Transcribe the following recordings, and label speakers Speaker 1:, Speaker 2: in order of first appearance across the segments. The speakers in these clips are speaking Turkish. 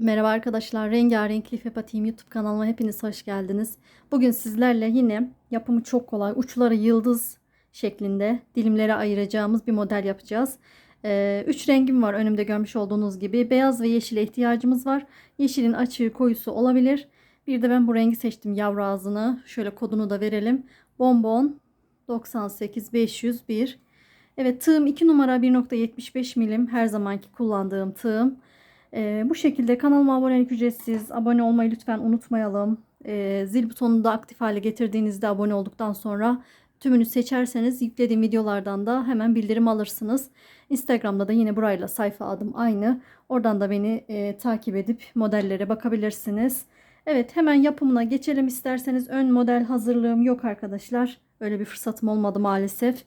Speaker 1: Merhaba arkadaşlar, Rengarenk Lif Yapatayım YouTube kanalıma hepiniz hoş geldiniz. Bugün sizlerle yine yapımı çok kolay, uçları yıldız şeklinde dilimlere ayıracağımız bir model yapacağız. Ee, üç rengim var önümde görmüş olduğunuz gibi. Beyaz ve yeşile ihtiyacımız var. Yeşilin açığı koyusu olabilir. Bir de ben bu rengi seçtim yavru ağzını. Şöyle kodunu da verelim. Bonbon 98 501. Evet tığım 2 numara 1.75 milim her zamanki kullandığım tığım. Ee, bu şekilde kanalıma abonelik ücretsiz. Abone olmayı lütfen unutmayalım. Ee, zil butonunu da aktif hale getirdiğinizde abone olduktan sonra tümünü seçerseniz yüklediğim videolardan da hemen bildirim alırsınız. Instagram'da da yine burayla sayfa adım aynı. Oradan da beni e, takip edip modellere bakabilirsiniz. Evet hemen yapımına geçelim isterseniz. Ön model hazırlığım yok arkadaşlar. Öyle bir fırsatım olmadı maalesef.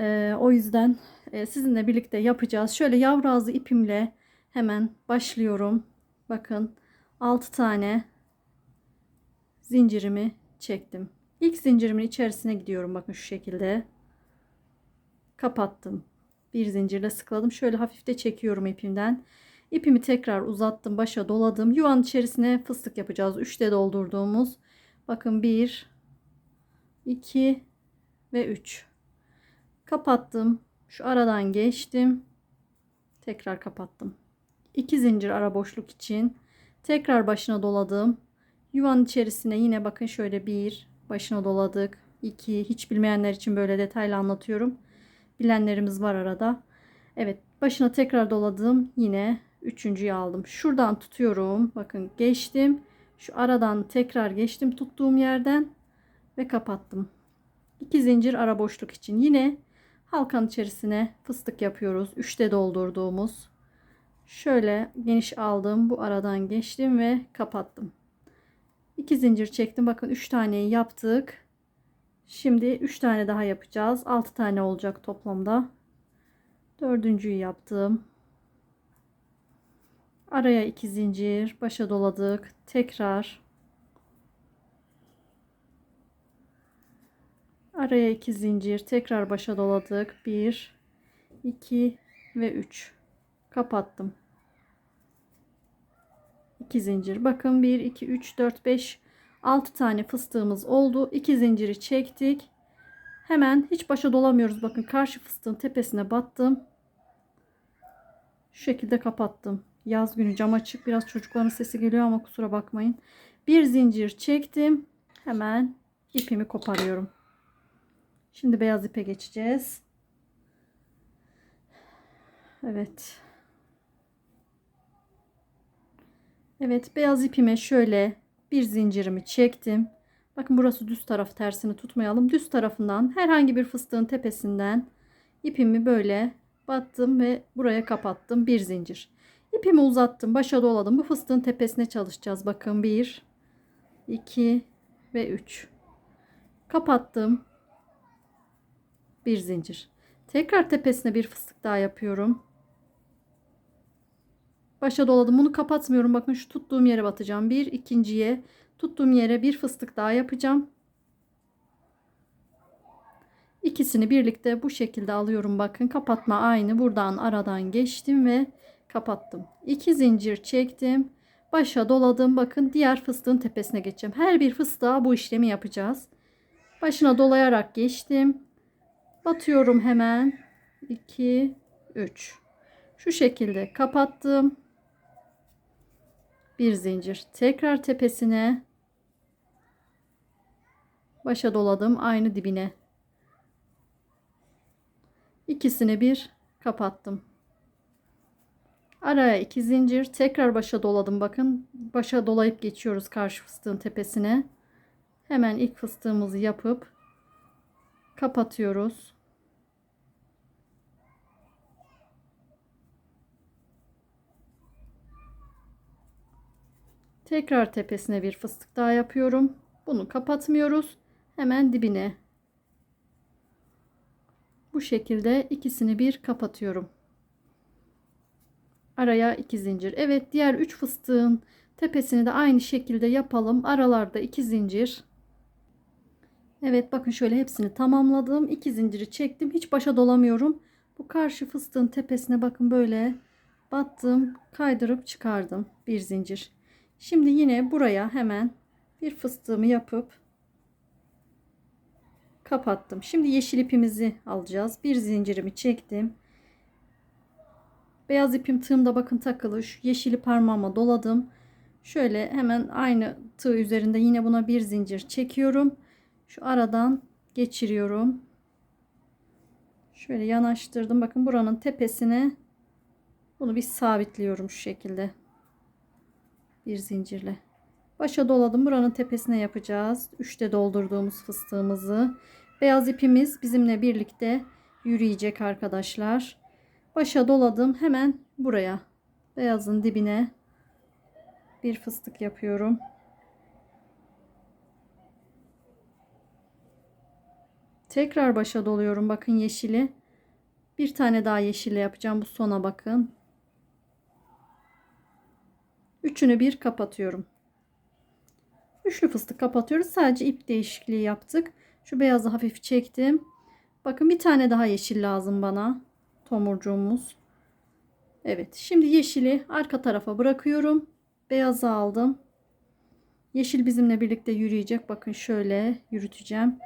Speaker 1: Ee, o yüzden e, sizinle birlikte yapacağız. Şöyle yavru ağzı ipimle hemen başlıyorum. Bakın 6 tane zincirimi çektim. İlk zincirimin içerisine gidiyorum. Bakın şu şekilde. Kapattım. Bir zincirle sıkladım. Şöyle hafif de çekiyorum ipimden. İpimi tekrar uzattım. Başa doladım. Yuvanın içerisine fıstık yapacağız. 3'te doldurduğumuz. Bakın 1 2 ve 3. Kapattım. Şu aradan geçtim. Tekrar kapattım. 2 zincir ara boşluk için tekrar başına doladım. Yuvanın içerisine yine bakın şöyle bir başına doladık. 2 hiç bilmeyenler için böyle detaylı anlatıyorum. Bilenlerimiz var arada. Evet başına tekrar doladım. Yine üçüncüyü aldım. Şuradan tutuyorum. Bakın geçtim. Şu aradan tekrar geçtim tuttuğum yerden ve kapattım. 2 zincir ara boşluk için yine halkanın içerisine fıstık yapıyoruz. 3'te doldurduğumuz Şöyle geniş aldım. Bu aradan geçtim ve kapattım. 2 zincir çektim. Bakın 3 taneyi yaptık. Şimdi 3 tane daha yapacağız. 6 tane olacak toplamda. Dördüncüyü yaptım. Araya 2 zincir. Başa doladık. Tekrar. Araya 2 zincir. Tekrar başa doladık. 1 2 ve 3 kapattım. 2 zincir. Bakın 1 2 3 4 5 6 tane fıstığımız oldu. 2 zinciri çektik. Hemen hiç başa dolamıyoruz. Bakın karşı fıstığın tepesine battım. Şu şekilde kapattım. Yaz günü cam açık. Biraz çocukların sesi geliyor ama kusura bakmayın. Bir zincir çektim. Hemen ipimi koparıyorum. Şimdi beyaz ipe geçeceğiz. Evet. Evet beyaz ipime şöyle bir zincirimi çektim. Bakın burası düz taraf tersini tutmayalım. Düz tarafından herhangi bir fıstığın tepesinden ipimi böyle battım ve buraya kapattım. Bir zincir. İpimi uzattım. Başa doladım. Bu fıstığın tepesine çalışacağız. Bakın 1 2 ve 3. Kapattım. Bir zincir. Tekrar tepesine bir fıstık daha yapıyorum. Başa doladım. Bunu kapatmıyorum. Bakın şu tuttuğum yere batacağım. Bir ikinciye tuttuğum yere bir fıstık daha yapacağım. İkisini birlikte bu şekilde alıyorum. Bakın kapatma aynı. Buradan aradan geçtim ve kapattım. İki zincir çektim. Başa doladım. Bakın diğer fıstığın tepesine geçeceğim. Her bir fıstığa bu işlemi yapacağız. Başına dolayarak geçtim. Batıyorum hemen. 2 3 şu şekilde kapattım bir zincir. Tekrar tepesine. Başa doladım. Aynı dibine. İkisini bir kapattım. Araya iki zincir. Tekrar başa doladım. Bakın başa dolayıp geçiyoruz karşı fıstığın tepesine. Hemen ilk fıstığımızı yapıp kapatıyoruz Tekrar tepesine bir fıstık daha yapıyorum. Bunu kapatmıyoruz. Hemen dibine. Bu şekilde ikisini bir kapatıyorum. Araya iki zincir. Evet diğer üç fıstığın tepesini de aynı şekilde yapalım. Aralarda iki zincir. Evet bakın şöyle hepsini tamamladım. İki zinciri çektim. Hiç başa dolamıyorum. Bu karşı fıstığın tepesine bakın böyle battım kaydırıp çıkardım bir zincir şimdi yine buraya hemen bir fıstığımı yapıp kapattım. Şimdi yeşil ipimizi alacağız. Bir zincirimi çektim. Beyaz ipim tığımda bakın takılı. Şu yeşili parmağıma doladım. Şöyle hemen aynı tığ üzerinde yine buna bir zincir çekiyorum. Şu aradan geçiriyorum. Şöyle yanaştırdım. Bakın buranın tepesine bunu bir sabitliyorum şu şekilde. Bir zincirle. Başa doladım. Buranın tepesine yapacağız. Üçte doldurduğumuz fıstığımızı. Beyaz ipimiz bizimle birlikte yürüyecek arkadaşlar. Başa doladım. Hemen buraya. Beyazın dibine bir fıstık yapıyorum. Tekrar başa doluyorum. Bakın yeşili. Bir tane daha yeşille yapacağım. Bu sona bakın. Üçünü bir kapatıyorum. Üçlü fıstık kapatıyoruz. Sadece ip değişikliği yaptık. Şu beyazı hafif çektim. Bakın bir tane daha yeşil lazım bana. Tomurcuğumuz. Evet. Şimdi yeşili arka tarafa bırakıyorum. Beyazı aldım. Yeşil bizimle birlikte yürüyecek. Bakın şöyle yürüteceğim.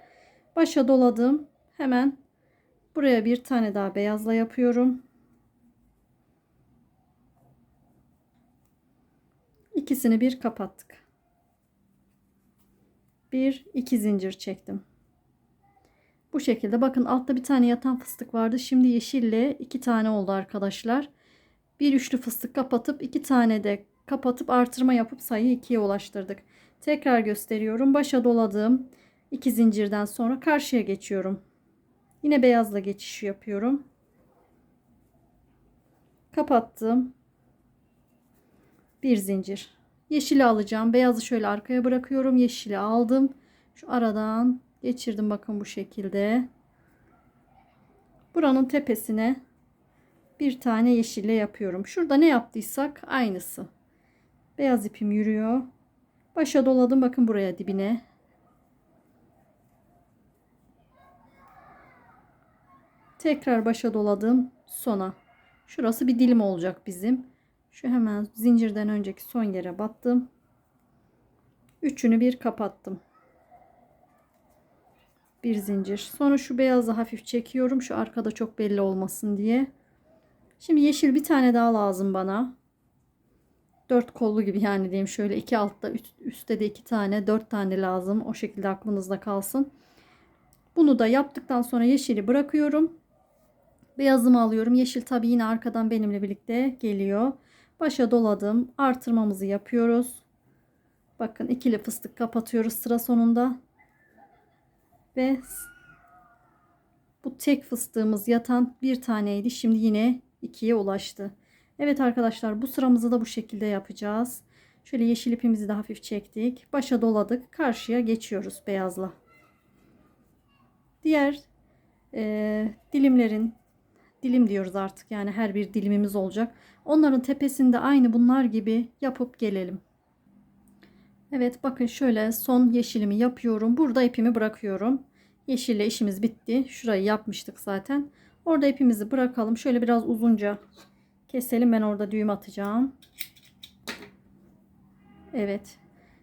Speaker 1: Başa doladım. Hemen buraya bir tane daha beyazla yapıyorum. İkisini bir kapattık. Bir iki zincir çektim. Bu şekilde bakın altta bir tane yatan fıstık vardı. Şimdi yeşille iki tane oldu arkadaşlar. Bir üçlü fıstık kapatıp iki tane de kapatıp artırma yapıp sayıyı ikiye ulaştırdık. Tekrar gösteriyorum. Başa doladım. iki zincirden sonra karşıya geçiyorum. Yine beyazla geçiş yapıyorum. Kapattım bir zincir. Yeşili alacağım. Beyazı şöyle arkaya bırakıyorum. Yeşili aldım. Şu aradan geçirdim bakın bu şekilde. Buranın tepesine bir tane yeşille yapıyorum. Şurada ne yaptıysak aynısı. Beyaz ipim yürüyor. Başa doladım bakın buraya dibine. Tekrar başa doladım sona. Şurası bir dilim olacak bizim. Şu hemen zincirden önceki son yere battım. Üçünü bir kapattım. Bir zincir. Sonra şu beyazı hafif çekiyorum. Şu arkada çok belli olmasın diye. Şimdi yeşil bir tane daha lazım bana. Dört kollu gibi yani diyeyim. Şöyle iki altta üstte de iki tane dört tane lazım. O şekilde aklınızda kalsın. Bunu da yaptıktan sonra yeşili bırakıyorum. Beyazımı alıyorum. Yeşil tabi yine arkadan benimle birlikte geliyor. Başa doladım. Artırmamızı yapıyoruz. Bakın ikili fıstık kapatıyoruz sıra sonunda. Ve bu tek fıstığımız yatan bir taneydi. Şimdi yine ikiye ulaştı. Evet arkadaşlar bu sıramızı da bu şekilde yapacağız. Şöyle yeşil ipimizi de hafif çektik. Başa doladık. Karşıya geçiyoruz beyazla. Diğer e, dilimlerin dilim diyoruz artık. Yani her bir dilimimiz olacak. Onların tepesinde aynı bunlar gibi yapıp gelelim. Evet bakın şöyle son yeşilimi yapıyorum. Burada ipimi bırakıyorum. Yeşille işimiz bitti. Şurayı yapmıştık zaten. Orada ipimizi bırakalım. Şöyle biraz uzunca keselim. Ben orada düğüm atacağım. Evet.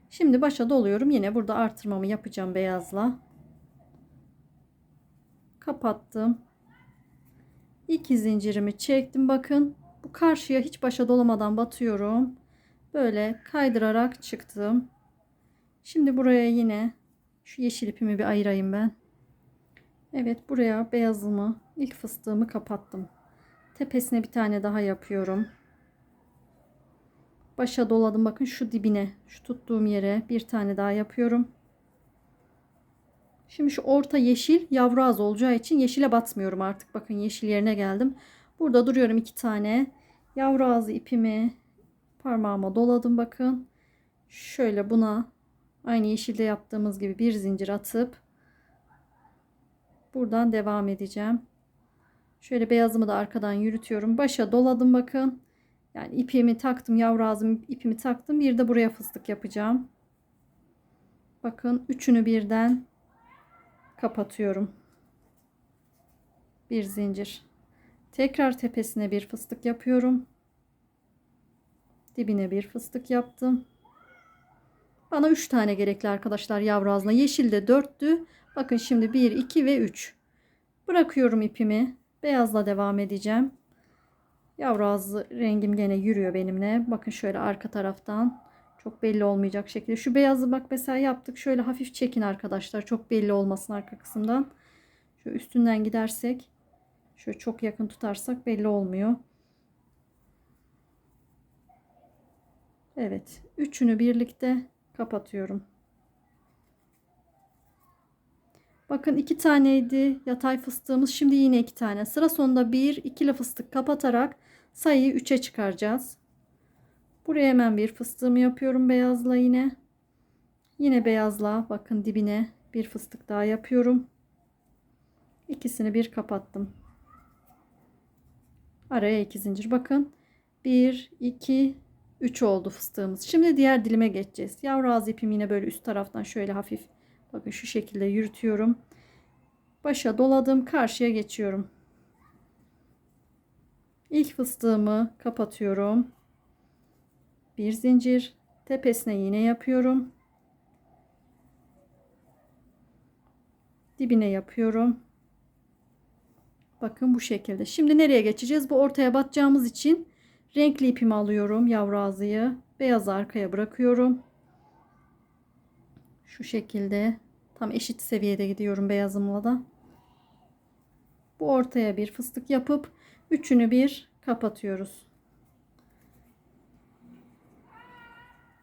Speaker 1: Şimdi başa doluyorum. Yine burada artırmamı yapacağım beyazla. Kapattım. 2 zincirimi çektim bakın. Bu karşıya hiç başa dolamadan batıyorum. Böyle kaydırarak çıktım. Şimdi buraya yine şu yeşil ipimi bir ayırayım ben. Evet buraya beyazımı ilk fıstığımı kapattım. Tepesine bir tane daha yapıyorum. Başa doladım bakın şu dibine şu tuttuğum yere bir tane daha yapıyorum. Şimdi şu orta yeşil yavru az olacağı için yeşile batmıyorum artık. Bakın yeşil yerine geldim. Burada duruyorum iki tane. Yavru ağzı ipimi parmağıma doladım bakın. Şöyle buna aynı yeşilde yaptığımız gibi bir zincir atıp buradan devam edeceğim. Şöyle beyazımı da arkadan yürütüyorum. Başa doladım bakın. Yani ipimi taktım yavru ağzım ipimi taktım. Bir de buraya fıstık yapacağım. Bakın üçünü birden kapatıyorum. Bir zincir. Tekrar tepesine bir fıstık yapıyorum. Dibine bir fıstık yaptım. Bana 3 tane gerekli arkadaşlar yavru ağzına. Yeşil de 4'tü. Bakın şimdi 1, 2 ve 3. Bırakıyorum ipimi. Beyazla devam edeceğim. Yavru ağzı rengim gene yürüyor benimle. Bakın şöyle arka taraftan. Çok belli olmayacak şekilde. Şu beyazı bak mesela yaptık. Şöyle hafif çekin arkadaşlar. Çok belli olmasın arka kısımdan. Şu üstünden gidersek. Şöyle çok yakın tutarsak belli olmuyor. Evet. Üçünü birlikte kapatıyorum. Bakın iki taneydi yatay fıstığımız. Şimdi yine iki tane. Sıra sonunda bir ikili fıstık kapatarak sayıyı 3'e çıkaracağız. Buraya hemen bir fıstığımı yapıyorum beyazla yine. Yine beyazla bakın dibine bir fıstık daha yapıyorum. İkisini bir kapattım. Araya iki zincir bakın. 1 2 3 oldu fıstığımız. Şimdi diğer dilime geçeceğiz. Yavru ağzı ipimi yine böyle üst taraftan şöyle hafif bakın şu şekilde yürütüyorum. Başa doladım. Karşıya geçiyorum. İlk fıstığımı kapatıyorum. Bir zincir. Tepesine iğne yapıyorum. Dibine yapıyorum. Bakın bu şekilde. Şimdi nereye geçeceğiz? Bu ortaya batacağımız için renkli ipimi alıyorum. Yavru ağzıyı. Beyaz arkaya bırakıyorum. Şu şekilde. Tam eşit seviyede gidiyorum beyazımla da. Bu ortaya bir fıstık yapıp üçünü bir kapatıyoruz.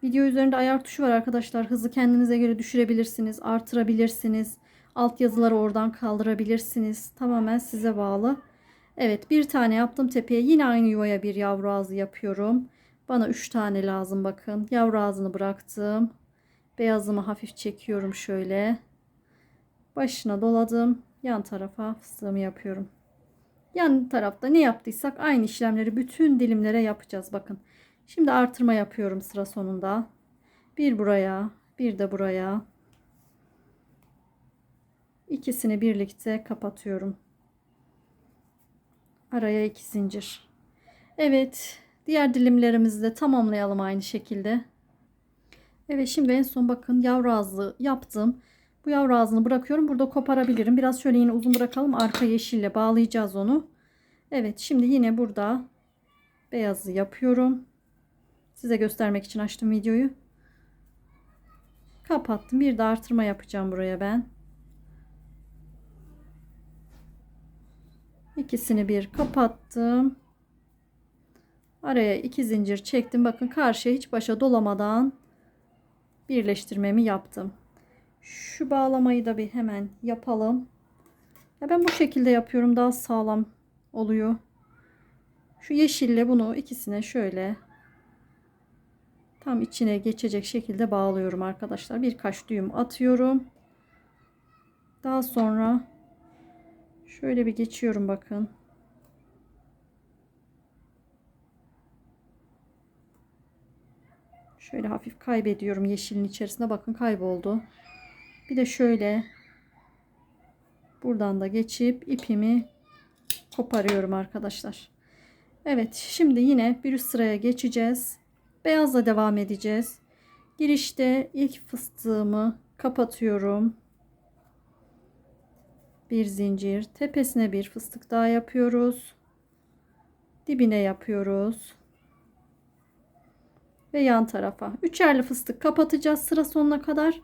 Speaker 1: Video üzerinde ayar tuşu var arkadaşlar. Hızı kendinize göre düşürebilirsiniz, artırabilirsiniz. Alt yazıları oradan kaldırabilirsiniz. Tamamen size bağlı. Evet bir tane yaptım tepeye. Yine aynı yuvaya bir yavru ağzı yapıyorum. Bana 3 tane lazım bakın. Yavru ağzını bıraktım. Beyazımı hafif çekiyorum şöyle. Başına doladım. Yan tarafa fıstığımı yapıyorum. Yan tarafta ne yaptıysak aynı işlemleri bütün dilimlere yapacağız. Bakın. Şimdi artırma yapıyorum sıra sonunda. Bir buraya, bir de buraya. İkisini birlikte kapatıyorum. Araya iki zincir. Evet, diğer dilimlerimizi de tamamlayalım aynı şekilde. Evet, şimdi en son bakın yavru ağzı yaptım. Bu yavru ağzını bırakıyorum. Burada koparabilirim. Biraz şöyle yine uzun bırakalım. Arka yeşille bağlayacağız onu. Evet, şimdi yine burada beyazı yapıyorum. Size göstermek için açtım videoyu. Kapattım. Bir de artırma yapacağım buraya ben. İkisini bir kapattım. Araya iki zincir çektim. Bakın karşıya hiç başa dolamadan birleştirmemi yaptım. Şu bağlamayı da bir hemen yapalım. Ya ben bu şekilde yapıyorum. Daha sağlam oluyor. Şu yeşille bunu ikisine şöyle tam içine geçecek şekilde bağlıyorum arkadaşlar. Birkaç düğüm atıyorum. Daha sonra şöyle bir geçiyorum bakın. Şöyle hafif kaybediyorum yeşilin içerisinde. Bakın kayboldu. Bir de şöyle buradan da geçip ipimi koparıyorum arkadaşlar. Evet şimdi yine bir üst sıraya geçeceğiz. Beyazla devam edeceğiz. Girişte ilk fıstığımı kapatıyorum. Bir zincir. Tepesine bir fıstık daha yapıyoruz. Dibine yapıyoruz. Ve yan tarafa. Üçerli fıstık kapatacağız sıra sonuna kadar.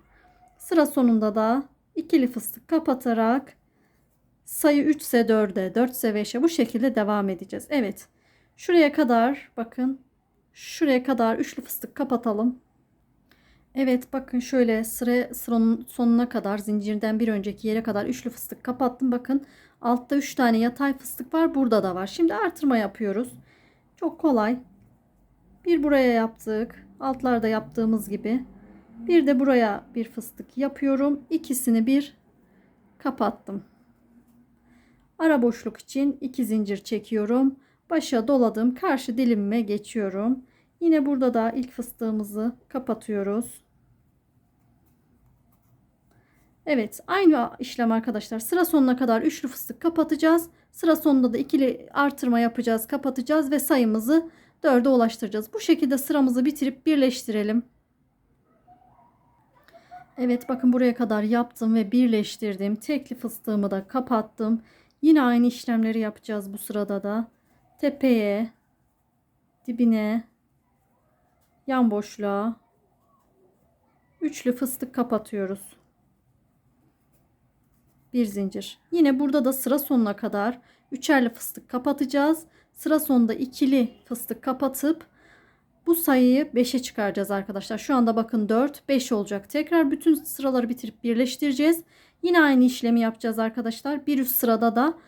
Speaker 1: Sıra sonunda da ikili fıstık kapatarak sayı 3 ise 4'e 4 ise 5'e bu şekilde devam edeceğiz. Evet. Şuraya kadar bakın Şuraya kadar üçlü fıstık kapatalım. Evet bakın şöyle sıra sıranın sonuna kadar zincirden bir önceki yere kadar üçlü fıstık kapattım. Bakın altta 3 tane yatay fıstık var. Burada da var. Şimdi artırma yapıyoruz. Çok kolay. Bir buraya yaptık. Altlarda yaptığımız gibi. Bir de buraya bir fıstık yapıyorum. İkisini bir kapattım. Ara boşluk için iki zincir çekiyorum başa doladım. Karşı dilimime geçiyorum. Yine burada da ilk fıstığımızı kapatıyoruz. Evet aynı işlem arkadaşlar. Sıra sonuna kadar üçlü fıstık kapatacağız. Sıra sonunda da ikili artırma yapacağız, kapatacağız ve sayımızı 4'e ulaştıracağız. Bu şekilde sıramızı bitirip birleştirelim. Evet bakın buraya kadar yaptım ve birleştirdim. Tekli fıstığımı da kapattım. Yine aynı işlemleri yapacağız bu sırada da. Tepeye, dibine, yan boşluğa, üçlü fıstık kapatıyoruz. Bir zincir. Yine burada da sıra sonuna kadar üçerli fıstık kapatacağız. Sıra sonunda ikili fıstık kapatıp bu sayıyı 5'e çıkaracağız arkadaşlar. Şu anda bakın 4, 5 olacak. Tekrar bütün sıraları bitirip birleştireceğiz. Yine aynı işlemi yapacağız arkadaşlar. Bir üst sırada da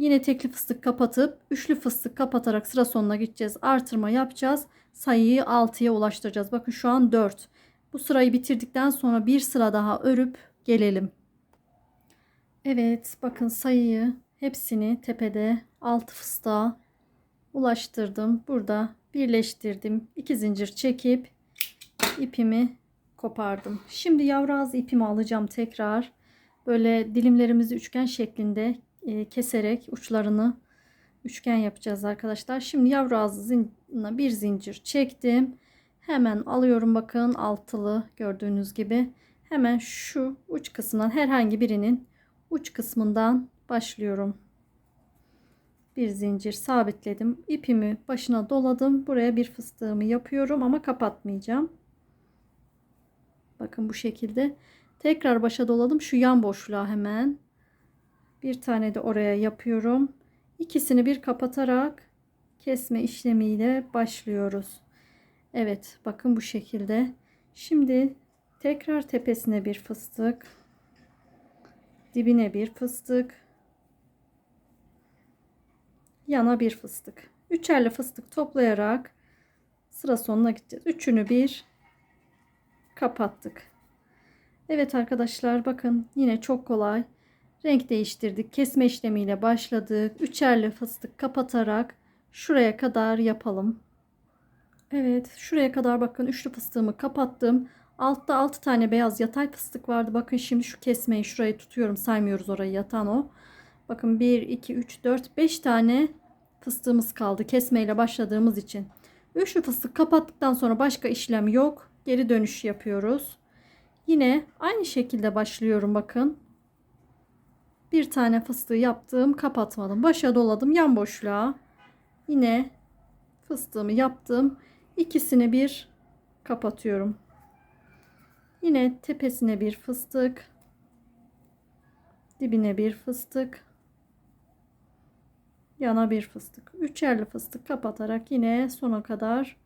Speaker 1: yine tekli fıstık kapatıp üçlü fıstık kapatarak sıra sonuna gideceğiz. Artırma yapacağız. Sayıyı 6'ya ulaştıracağız. Bakın şu an 4. Bu sırayı bitirdikten sonra bir sıra daha örüp gelelim. Evet bakın sayıyı hepsini tepede 6 fıstığa ulaştırdım. Burada birleştirdim. 2 zincir çekip ipimi kopardım. Şimdi yavru ağzı ipimi alacağım tekrar. Böyle dilimlerimizi üçgen şeklinde e, keserek uçlarını üçgen yapacağız arkadaşlar. Şimdi yavru ağzına bir zincir çektim. Hemen alıyorum bakın altılı gördüğünüz gibi. Hemen şu uç kısmından herhangi birinin uç kısmından başlıyorum. Bir zincir sabitledim. İpimi başına doladım. Buraya bir fıstığımı yapıyorum ama kapatmayacağım. Bakın bu şekilde. Tekrar başa doladım. Şu yan boşluğa hemen. Bir tane de oraya yapıyorum. İkisini bir kapatarak kesme işlemiyle başlıyoruz. Evet bakın bu şekilde. Şimdi tekrar tepesine bir fıstık. Dibine bir fıstık. Yana bir fıstık. Üçerli fıstık toplayarak sıra sonuna gideceğiz. Üçünü bir kapattık. Evet arkadaşlar bakın yine çok kolay. Renk değiştirdik. Kesme işlemiyle başladık. Üçerli fıstık kapatarak şuraya kadar yapalım. Evet şuraya kadar bakın üçlü fıstığımı kapattım. Altta 6 tane beyaz yatay fıstık vardı. Bakın şimdi şu kesmeyi şurayı tutuyorum. Saymıyoruz orayı yatan o. Bakın 1, 2, 3, 4, 5 tane fıstığımız kaldı. Kesmeyle başladığımız için. Üçlü fıstık kapattıktan sonra başka işlem yok. Geri dönüş yapıyoruz. Yine aynı şekilde başlıyorum bakın. Bir tane fıstığı yaptım. Kapatmadım. Başa doladım. Yan boşluğa. Yine fıstığımı yaptım. İkisini bir kapatıyorum. Yine tepesine bir fıstık. Dibine bir fıstık. Yana bir fıstık. Üçerli fıstık kapatarak yine sona kadar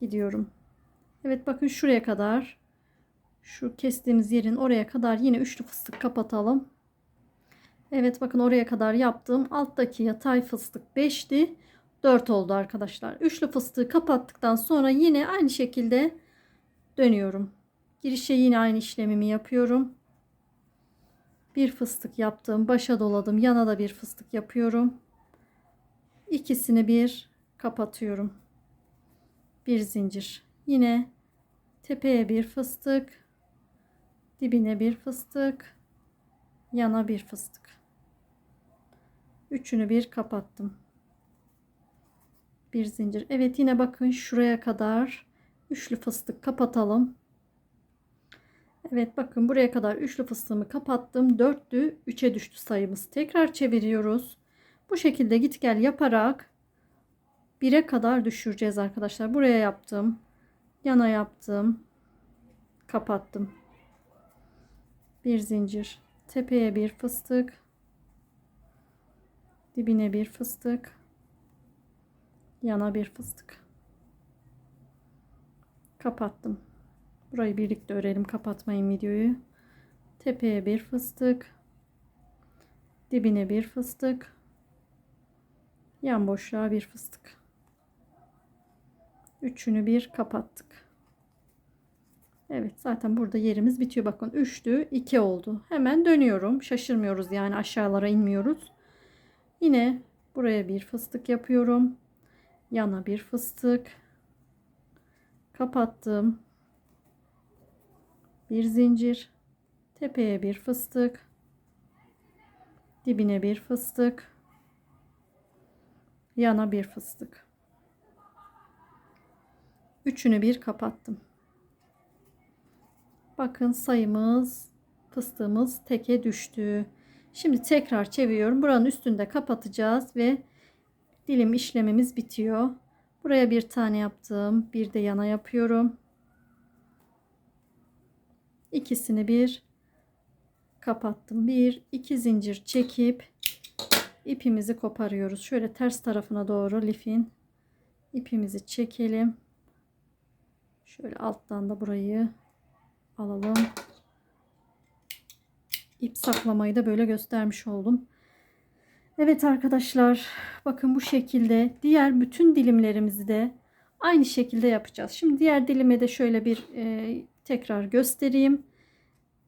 Speaker 1: gidiyorum. Evet bakın şuraya kadar şu kestiğimiz yerin oraya kadar yine üçlü fıstık kapatalım. Evet bakın oraya kadar yaptım. Alttaki yatay fıstık 5'ti. 4 oldu arkadaşlar. Üçlü fıstığı kapattıktan sonra yine aynı şekilde dönüyorum. Girişe yine aynı işlemimi yapıyorum. Bir fıstık yaptım. Başa doladım. Yana da bir fıstık yapıyorum. İkisini bir kapatıyorum. Bir zincir. Yine tepeye bir fıstık. Dibine bir fıstık. Yana bir fıstık. Üçünü bir kapattım. Bir zincir. Evet yine bakın şuraya kadar üçlü fıstık kapatalım. Evet bakın buraya kadar üçlü fıstığımı kapattım. Dörtlü 3'e düştü sayımız. Tekrar çeviriyoruz. Bu şekilde git gel yaparak 1'e kadar düşüreceğiz arkadaşlar. Buraya yaptım. Yana yaptım. Kapattım. Bir zincir. Tepeye bir fıstık. Dibine bir fıstık. Yana bir fıstık. Kapattım. Burayı birlikte örelim. Kapatmayın videoyu. Tepeye bir fıstık. Dibine bir fıstık. Yan boşluğa bir fıstık. Üçünü bir kapattık. Evet zaten burada yerimiz bitiyor. Bakın 3'tü 2 oldu. Hemen dönüyorum. Şaşırmıyoruz yani aşağılara inmiyoruz. Yine buraya bir fıstık yapıyorum. Yana bir fıstık. Kapattım bir zincir tepeye bir fıstık dibine bir fıstık yana bir fıstık Üçünü bir kapattım. Bakın sayımız fıstığımız teke düştü. Şimdi tekrar çeviriyorum. Buranın üstünde kapatacağız ve dilim işlemimiz bitiyor. Buraya bir tane yaptım. Bir de yana yapıyorum. İkisini bir kapattım. Bir, iki zincir çekip ipimizi koparıyoruz. Şöyle ters tarafına doğru lifin ipimizi çekelim. Şöyle alttan da burayı alalım. İp saklamayı da böyle göstermiş oldum. Evet arkadaşlar bakın bu şekilde diğer bütün dilimlerimizi de aynı şekilde yapacağız. Şimdi diğer dilime de şöyle bir e, tekrar göstereyim.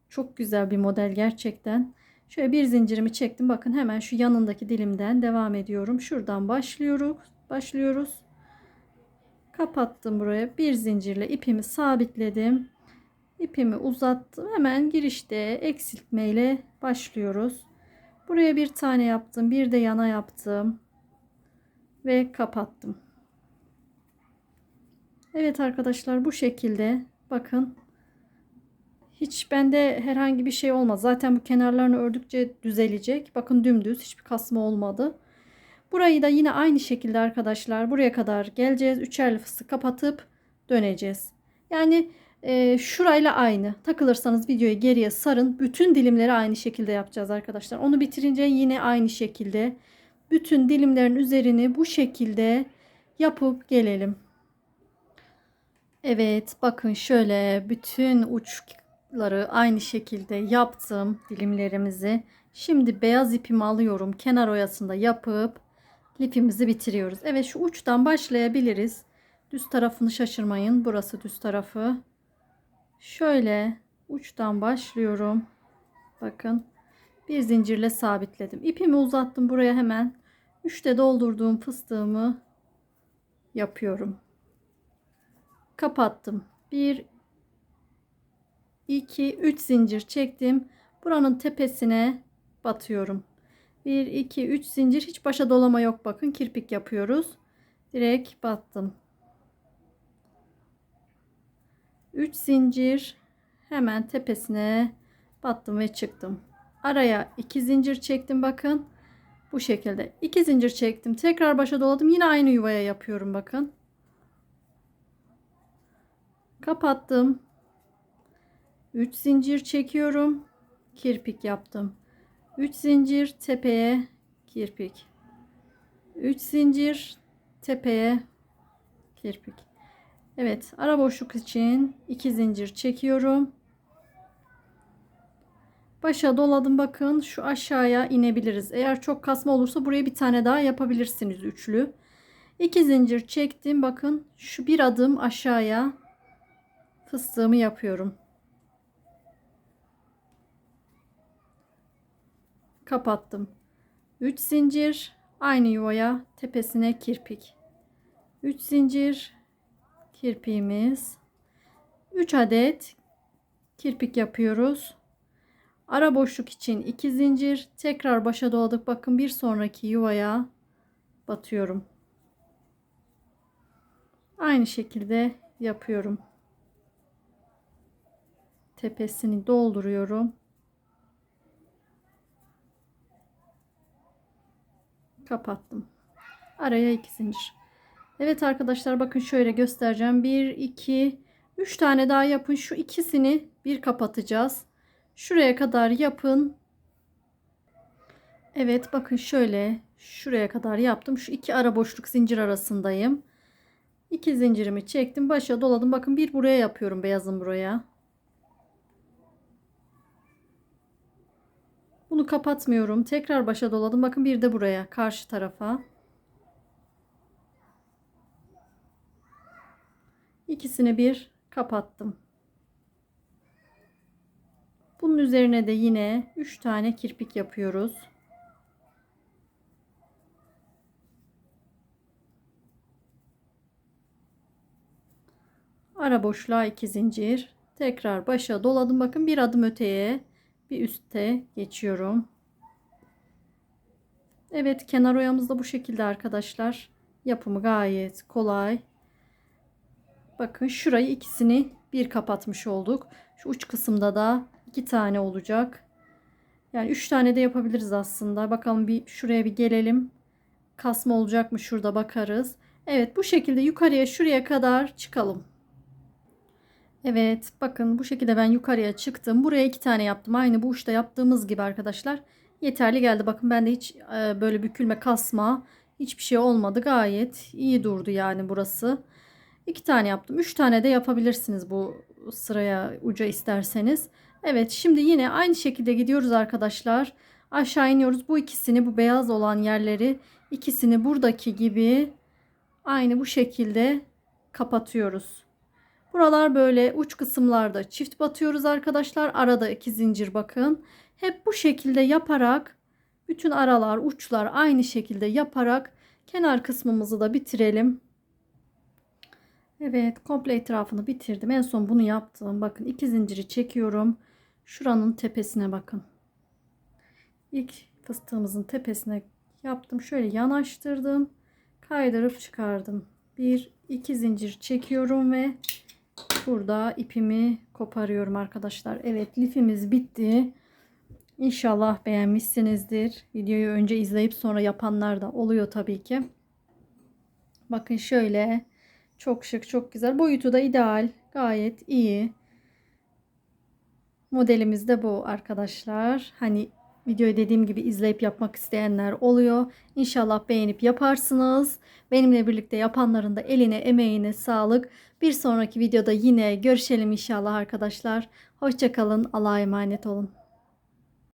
Speaker 1: Çok güzel bir model gerçekten. Şöyle bir zincirimi çektim. Bakın hemen şu yanındaki dilimden devam ediyorum. Şuradan başlıyoruz. Başlıyoruz. Kapattım buraya. Bir zincirle ipimi sabitledim. İpimi uzattım. Hemen girişte eksiltme ile başlıyoruz. Buraya bir tane yaptım. Bir de yana yaptım. Ve kapattım. Evet arkadaşlar bu şekilde bakın hiç bende herhangi bir şey olmaz. Zaten bu kenarlarını ördükçe düzelecek. Bakın dümdüz hiçbir kasma olmadı. Burayı da yine aynı şekilde arkadaşlar buraya kadar geleceğiz. Üçerli fıstık kapatıp döneceğiz. Yani e, şurayla aynı. Takılırsanız videoyu geriye sarın. Bütün dilimleri aynı şekilde yapacağız arkadaşlar. Onu bitirince yine aynı şekilde bütün dilimlerin üzerini bu şekilde yapıp gelelim. Evet bakın şöyle bütün uçları aynı şekilde yaptım dilimlerimizi. Şimdi beyaz ipimi alıyorum. Kenar oyasında yapıp lifimizi bitiriyoruz. Evet şu uçtan başlayabiliriz. Düz tarafını şaşırmayın. Burası düz tarafı. Şöyle uçtan başlıyorum. Bakın bir zincirle sabitledim. İpimi uzattım buraya hemen. Üçte doldurduğum fıstığımı yapıyorum. Kapattım. 1 2 3 zincir çektim. Buranın tepesine batıyorum. 1 2 3 zincir hiç başa dolama yok bakın kirpik yapıyoruz. Direkt battım. 3 zincir hemen tepesine battım ve çıktım. Araya 2 zincir çektim bakın. Bu şekilde 2 zincir çektim. Tekrar başa doladım. Yine aynı yuvaya yapıyorum bakın. Kapattım. 3 zincir çekiyorum. Kirpik yaptım. 3 zincir tepeye kirpik. 3 zincir tepeye kirpik. Evet, ara boşluk için 2 zincir çekiyorum. Başa doladım bakın şu aşağıya inebiliriz. Eğer çok kasma olursa buraya bir tane daha yapabilirsiniz üçlü. 2 zincir çektim bakın şu bir adım aşağıya fıstığımı yapıyorum. Kapattım. 3 zincir aynı yuvaya tepesine kirpik. 3 zincir kirpiğimiz. 3 adet kirpik yapıyoruz. Ara boşluk için 2 zincir tekrar başa doladık. Bakın bir sonraki yuvaya batıyorum. Aynı şekilde yapıyorum. Tepesini dolduruyorum. Kapattım. Araya 2 zincir. Evet arkadaşlar bakın şöyle göstereceğim. 1, 2, 3 tane daha yapın. Şu ikisini bir kapatacağız. Şuraya kadar yapın. Evet bakın şöyle şuraya kadar yaptım. Şu iki ara boşluk zincir arasındayım. İki zincirimi çektim. Başa doladım. Bakın bir buraya yapıyorum beyazın buraya. Bunu kapatmıyorum. Tekrar başa doladım. Bakın bir de buraya karşı tarafa. İkisini bir kapattım. Bunun üzerine de yine 3 tane kirpik yapıyoruz. Ara boşluğa 2 zincir. Tekrar başa doladım. Bakın bir adım öteye bir üste geçiyorum. Evet kenar oyamız da bu şekilde arkadaşlar. Yapımı gayet kolay. Bakın şurayı ikisini bir kapatmış olduk. Şu uç kısımda da iki tane olacak. Yani üç tane de yapabiliriz aslında. Bakalım bir şuraya bir gelelim. Kasma olacak mı şurada bakarız. Evet bu şekilde yukarıya şuraya kadar çıkalım. Evet bakın bu şekilde ben yukarıya çıktım. Buraya iki tane yaptım. Aynı bu uçta yaptığımız gibi arkadaşlar. Yeterli geldi. Bakın bende hiç e, böyle bükülme kasma hiçbir şey olmadı. Gayet iyi durdu yani burası. İki tane yaptım. Üç tane de yapabilirsiniz bu sıraya uca isterseniz. Evet şimdi yine aynı şekilde gidiyoruz arkadaşlar. Aşağı iniyoruz. Bu ikisini bu beyaz olan yerleri ikisini buradaki gibi aynı bu şekilde kapatıyoruz. Buralar böyle uç kısımlarda çift batıyoruz arkadaşlar. Arada iki zincir bakın. Hep bu şekilde yaparak bütün aralar uçlar aynı şekilde yaparak kenar kısmımızı da bitirelim. Evet komple etrafını bitirdim. En son bunu yaptım. Bakın iki zinciri çekiyorum. Şuranın tepesine bakın. İlk fıstığımızın tepesine yaptım. Şöyle yanaştırdım. Kaydırıp çıkardım. Bir iki zincir çekiyorum ve burada ipimi koparıyorum arkadaşlar. Evet lifimiz bitti. İnşallah beğenmişsinizdir. Videoyu önce izleyip sonra yapanlar da oluyor tabii ki. Bakın şöyle çok şık çok güzel. Boyutu da ideal. Gayet iyi. Modelimiz de bu arkadaşlar. Hani videoyu dediğim gibi izleyip yapmak isteyenler oluyor. İnşallah beğenip yaparsınız. Benimle birlikte yapanların da eline emeğine sağlık. Bir sonraki videoda yine görüşelim inşallah arkadaşlar. Hoşçakalın. Allah'a emanet olun.